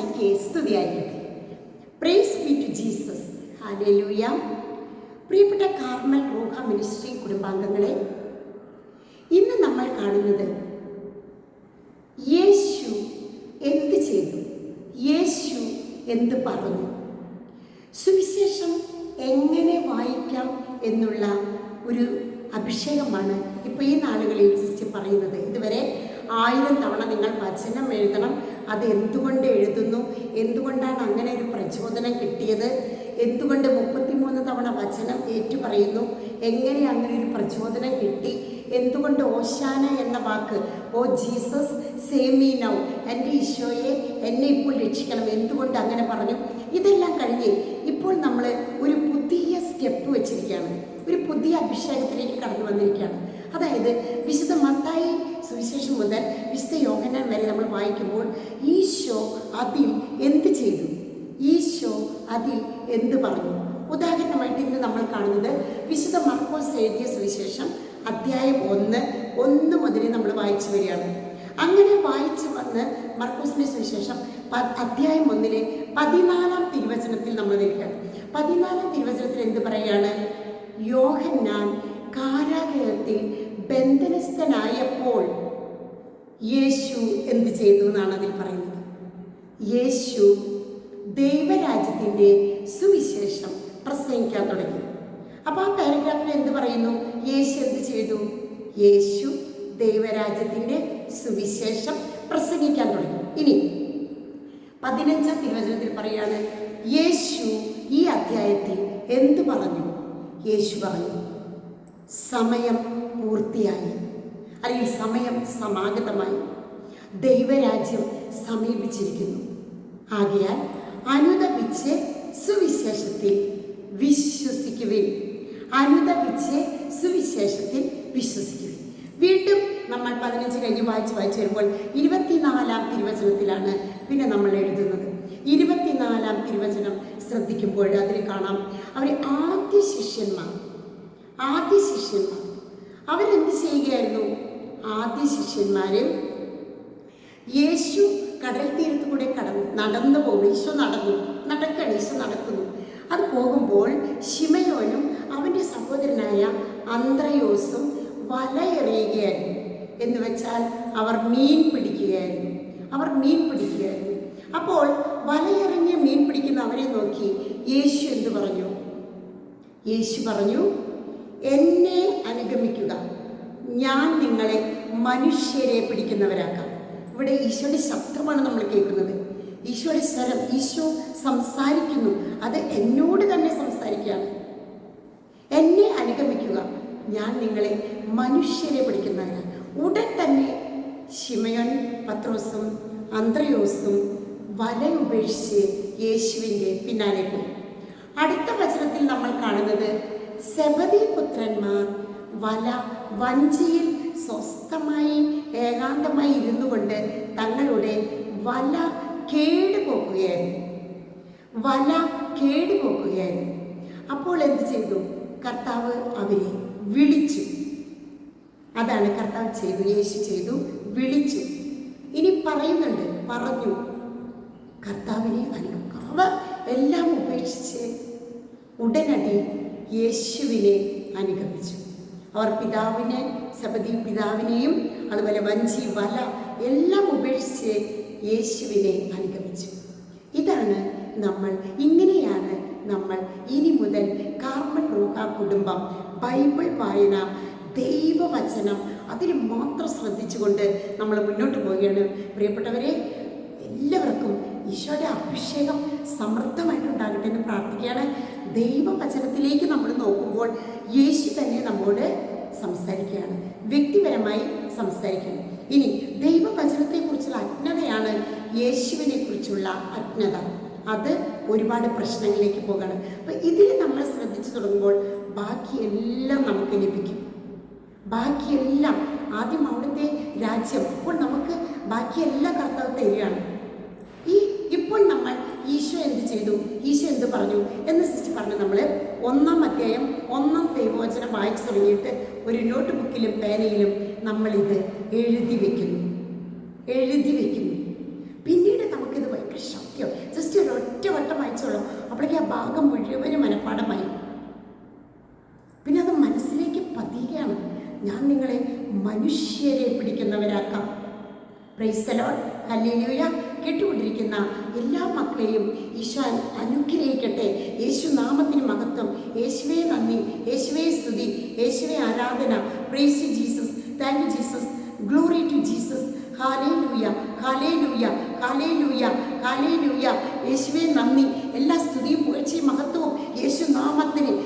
മിശിഹായിക്ക് സ്തുതിയായിരിക്കട്ടെ. Praise be Jesus hallelujah പ്രിയപ്പെട്ട കാർമൽ റൂഹ മിനിസ്ട്രി കുടുംബാംഗങ്ങളെ ഇന്ന് നമ്മൾ കാണുന്നത് യേശു എന്ത് ചെയ്തു? യേശു എന്ത് പറഞ്ഞു? സുവിശേഷം എങ്ങനെ വായിക്കാം എന്നുള്ള ഒരു അഭിഷേകമാണ് ഇപ്പോൾ ഈ നാളുകളിൽ സിസ്റ്റർ പറയുന്നത്. ഇതുവരെ ആയിരം തവണ നിങ്ങൾ വചനം എഴുതണം. അത് എന്തുകൊണ്ട് എഴുതുന്നു? എന്തുകൊണ്ടാണ് അങ്ങനെ ഒരു പ്രചോദനം കിട്ടിയത്? എന്തുകൊണ്ട് മുപ്പത്തിമൂന്ന് തവണ വചനം ഏറ്റുപറയുന്നു? എങ്ങനെ അങ്ങനെ ഒരു പ്രചോദനം കിട്ടി? എന്തുകൊണ്ട് ഓശാന എന്ന വാക്ക് ഓ ജീസസ് സേമി നൗ എന്റെ ഈശോയെ എന്നെ ഇപ്പോൾ രക്ഷിക്കണം എന്തുകൊണ്ട് അങ്ങനെ പറഞ്ഞു? ഇതെല്ലാം കഴിഞ്ഞ് ഇപ്പോൾ നമ്മൾ ഒരു പുതിയ സ്റ്റെപ്പ് വെച്ചിരിക്കുകയാണ്. ഒരു പുതിയ അഭിഷേകത്തിലേക്ക് കടന്നു വന്നിരിക്കുകയാണ്. അതായത് വിശുദ്ധ മത്തായി സുവിശേഷം മുതൽ വിശുദ്ധ യോഹനാൻ വരെ നമ്മൾ വായിക്കുമ്പോൾ ഈശോ അതിൽ എന്ത് ചെയ്തു? ഈശോ അതിൽ എന്ത് പറഞ്ഞു? ഉദാഹരണമായിട്ട് ഇന്ന് നമ്മൾ കാണുന്നത് വിശുദ്ധ മർക്കോസ് എഴുതിയ സുവിശേഷം അധ്യായം ഒന്ന് ഒന്ന് മുതലേ നമ്മൾ വായിച്ചു വരികയാണ്. അങ്ങനെ വായിച്ചു വന്ന് മർക്കോസിന്റെ സുവിശേഷം അധ്യായം ഒന്നിലെ പതിനാലാം തിരുവചനത്തിൽ നമ്മൾ നിൽക്കുകയാണ് പതിനാലാം തിരുവചനത്തിൽ എന്ത് പറയുകയാണ്? യോഹന്നാൻ കാരാഗ്രഹത്തിൽ ബന്ധനസ്ഥനായപ്പോൾ യേശു എന്ത് ചെയ്തു എന്നാണ് അതിൽ പറയുന്നത്. യേശു ദൈവരാജ്യത്തിന്റെ സുവിശേഷം പ്രസംഗിക്കാൻ തുടങ്ങി. അപ്പോൾ ആ പാരഗ്രാഫിൽ എന്ത് പറയുന്നു? യേശു എന്ത് ചെയ്തു? യേശു ദൈവരാജ്യത്തിന്റെ സുവിശേഷം പ്രസംഗിക്കാൻ തുടങ്ങി. ഇനി പതിനഞ്ചാം തിരുവചനത്തിൽ പറയാണ് യേശു ഈ അധ്യായത്തിൽ എന്ത് പറഞ്ഞു? യേശു പറഞ്ഞു സമയം പൂർത്തിയായി. അല്ലെങ്കിൽ സമയം സമാഗതമായി. ദൈവരാജ്യം സമീപിച്ചിരിക്കുന്നു. ആകയാൽ അനുദപിച്ച് സുവിശേഷത്തിൽ വിശ്വസിക്കുവിൻ. അനുദപിച്ച് സുവിശേഷത്തിൽ വിശ്വസിക്കുവിൻ. വീണ്ടും നമ്മൾ പതിനഞ്ച് കഴിഞ്ഞ് വായിച്ച് വായിച്ച് വരുമ്പോൾ ഇരുപത്തിനാലാം തിരുവചനത്തിലാണ് പിന്നെ നമ്മൾ എഴുതുന്നത്. ഇരുപത്തിനാലാം തിരുവചനം ശ്രദ്ധിക്കുമ്പോൾ അതിൽ കാണാം. അവർ ആദ്യ ശിഷ്യന്മാർ ആദ്യ ശിഷ്യന്മാർ അവരെന്ത് ചെയ്യുകയായിരുന്നു? ആദ്യ ശിഷ്യന്മാരും യേശു കടൽ തീരത്ത് കൂടെ കടന്നു നടന്നു പോകുന്നു. ഈശോ നടന്നു നടക്കണം ഈശോ നടക്കുന്നു. അത് പോകുമ്പോൾ ശിമയോനും അവന്റെ സഹോദരനായ അന്ത്രയോസും വലയെറിയുകയായിരുന്നു. എന്ന് വെച്ചാൽ അവർ മീൻ പിടിക്കുകയായിരുന്നു. അവർ മീൻ പിടിക്കുകയായിരുന്നു. അപ്പോൾ വലയെറിഞ്ഞ് മീൻ പിടിക്കുന്ന അവരെ നോക്കി യേശു എന്ത് പറഞ്ഞു? യേശു പറഞ്ഞു എന്നെ ഞാൻ നിങ്ങളെ മനുഷ്യരെ പിടിക്കുന്നവരാക്കാം. ഇവിടെ ഈശോയുടെ ശബ്ദമാണ് നമ്മൾ കേൾക്കുന്നത്. ഈശോയുടെ സ്വരം ഈശോ സംസാരിക്കുന്നു. അത് എന്നോട് തന്നെ സംസാരിക്കുകയാണ്. എന്നെ അനുഗമിക്കുക. ഞാൻ നിങ്ങളെ മനുഷ്യരെ പിടിക്കുന്നവരാണ് ഉടൻ തന്നെ ശിമയോൻ പത്രോസും അന്ത്രയോസും വല ഉപേക്ഷിച്ച് യേശുവിന്റെ പിന്നാലെ പോയി. അടുത്ത വചനത്തിൽ നമ്മൾ കാണുന്നത് സെബദി പുത്രന്മാർ വല വഞ്ചിയിൽ സ്വസ്ഥമായി ഏകാന്തമായി ഇരുന്നു കൊണ്ട് തങ്ങളുടെ വല കേടുപോക്കുകയായിരുന്നു. വല കേടുപോക്കുകയായിരുന്നു. അപ്പോൾ എന്ത് ചെയ്തു? കർത്താവ് അവരെ വിളിച്ചു. അതാണ് കർത്താവ് ചെയ്തു. യേശു ചെയ്തു വിളിച്ചു. ഇനി പറയുന്നുണ്ട് പറഞ്ഞു കർത്താവിനെ അവർ എല്ലാം ഉപേക്ഷിച്ച് ഉടനടി യേശുവിനെ അനുഗമിച്ചു. അവർ പിതാവിനെ സബദീ പിതാവിനെയും അതുപോലെ വഞ്ചി വല എല്ലാം ഉപേക്ഷിച്ച് യേശുവിനെ അനുഗമിച്ചു. ഇതാണ് നമ്മൾ ഇങ്ങനെയാണ് നമ്മൾ ഇനി മുതൽ കാർമൽ റൂഹ കുടുംബം ബൈബിൾ വായന ദൈവവചനം അതിൽ മാത്രം ശ്രദ്ധിച്ചുകൊണ്ട് നമ്മൾ മുന്നോട്ട് പോവുകയാണ്. പ്രിയപ്പെട്ടവരെ എല്ലാവർക്കും ഈശോയുടെ അഭിഷേകം സമൃദ്ധമായിട്ടുണ്ടാകട്ടെ എന്ന് പ്രാർത്ഥിക്കുകയാണ്. ദൈവവചനത്തിലേക്ക് നമ്മൾ നോക്കുമ്പോൾ യേശു തന്നെ നമ്മോട് സംസാരിക്കുകയാണ്. വ്യക്തിപരമായി സംസാരിക്കുന്നു ഇനി ദൈവവചനത്തെക്കുറിച്ചുള്ള അജ്ഞതയാണ് യേശുവിനെ കുറിച്ചുള്ള അജ്ഞത. അത് ഒരുപാട് പ്രശ്നങ്ങളിലേക്ക് പോകാണ്. അപ്പം ഇതിൽ നമ്മൾ ശ്രദ്ധിച്ചു തുടങ്ങുമ്പോൾ ബാക്കിയെല്ലാം നമുക്ക് ലഭിക്കും. ബാക്കിയെല്ലാം ആദ്യം അവിടുത്തെ രാജ്യം. അപ്പോൾ നമുക്ക് ബാക്കിയെല്ലാം കർത്താവ് തരികയാണ്. ഈശോ എന്ത് ചെയ്തു? ഈശോ എന്ത് പറഞ്ഞു? എന്ന് സിസ്റ്റർ പറഞ്ഞു നമ്മൾ ഒന്നാം അധ്യായം ഒന്നാം ദൈവവചനം വായിച്ചു തുടങ്ങിയിട്ട് ഒരു നോട്ട് ബുക്കിലും പേനയിലും നമ്മളിത് എഴുതി വെക്കുന്നു. എഴുതി വെക്കുന്നു. പിന്നീട് നമുക്കിത് ഭയങ്കര ശക്തിയോ ജസ്റ്റ് ഒരു ഒറ്റ വട്ടം വായിച്ചോളാം. അപ്പോഴേക്ക് ആ ഭാഗം മുഴുവനും മനഃപ്പാടമായി. പിന്നെ അത് മനസ്സിലേക്ക് പതിയുകയാണ്. ഞാൻ നിങ്ങളെ മനുഷ്യരെ പിടിക്കുന്നവരാക്കാം. പ്രൈസ്തലോൺ ഹല്ലേലൂയ കേട്ടുകൊണ്ടിരിക്കുന്ന എല്ലാ മക്കളെയും ഈശോ അനുഗ്രഹിക്കട്ടെ. യേശു നാമത്തിന് മഹത്വം. യേശുവേ നന്ദി. യേശുവേ സ്തുതി. യേശുവേ ആരാധന. Praise Jesus thank you Jesus glory to Jesus hallelujah hallelujah hallelujah hallelujah യേശുവേ നന്ദി. എല്ലാ സ്തുതിയും പുകഴ്ചയും മഹത്വവും യേശു നാമത്തിന്